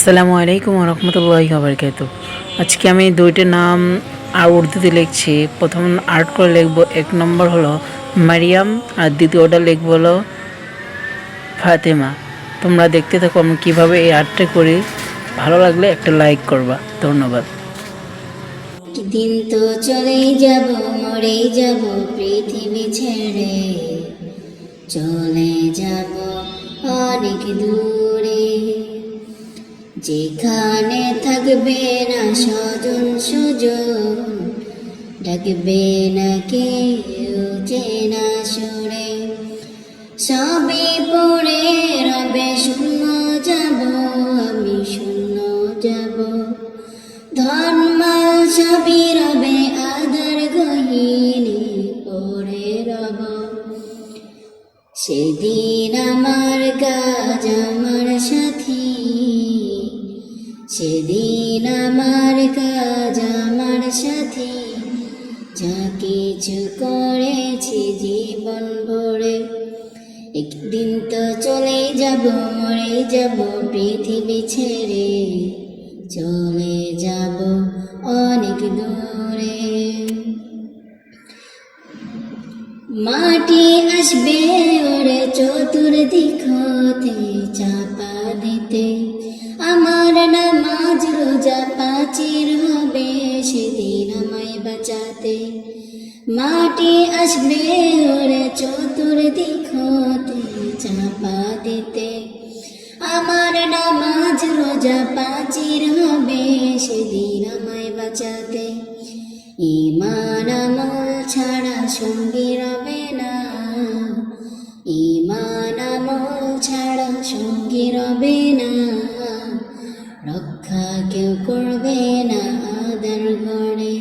আসসালামু আলাইকুম রহমতুল্লাহি বারকাত আজকে আমি দুইটা নাম উর্দুতে লিখছি। প্রথম আর্ট করে লিখব, এক নম্বর হলো মারিয়াম আর দ্বিতীয়টা লিখব হলো ফাতেমা। তোমরা দেখতে থাকো আমি কীভাবে এই আর্টটা করি। ভালো লাগলে একটা লাইক করবা। ধন্যবাদ। দিন তো চলেই যাব মরেই যাব, পৃথিবী ছেড়ে। চলে যাব অনেক দূরে। যেখানে থাকবে না স্বজন সুজন, ডাকবে না কেউ চেনা সুরে সবে পড়ে রবে শূন্য যাব, আমি শূন্য যাব। ধর্ম সবই রবে আদর গহিনী পড়ে রব। সেদিন আমার কাজ আমার আমার কাজ আমার সাথী। যা কিছু করেছি জীবন ভরে। একদিন তো চলে যাব, মরে যাব, পৃথিবী ছেড়ে। চলে যাব অনেক দূরে। মাটি আসবে ওরে চতুর্দিক হতে, চাপা দিতে। আমার নামাজ রোজা পাচির হবে, সেদিন আমায় বাঁচাতে। মাটি আসবে ওরে চতুর্দিক হতে, চাপা দিতে। আমার নামাজ রোজা পাচির হবে, সেদিন আমায় বাঁচাতে। ইমান আমল ছাড়া সঙ্গী রবে না। ইমান আমল ছাড়া সঙ্গী রবে না। রক্ষা কেউ করবে না আদার গড়ে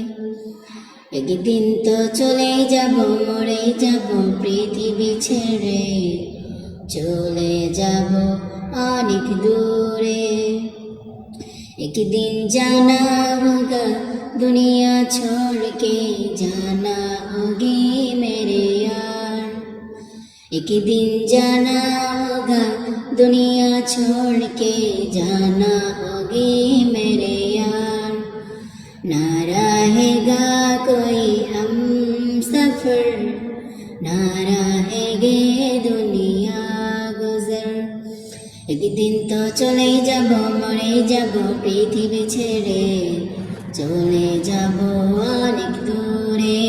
একদিন তো চলে যাব মরে যাব পৃথিবী ছেড়ে চলে যাব অনেক দূরে एक दिन जाना होगा दुनिया छोड़ के जाना होगी मेरे यार एक दिन जाना होगा दुनिया छोड़ के जाना होगी मेरे यार ना रहेगा कोई हम सफर ना रहेगे दुनिया गुजर একদিন তো চলেই যাব মরে যাব পৃথিবী ছেড়ে চলে যাব অনেক দূরে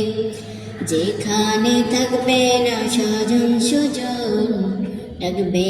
যেখানে থাকবে না স্বজন সুজন ডাকবে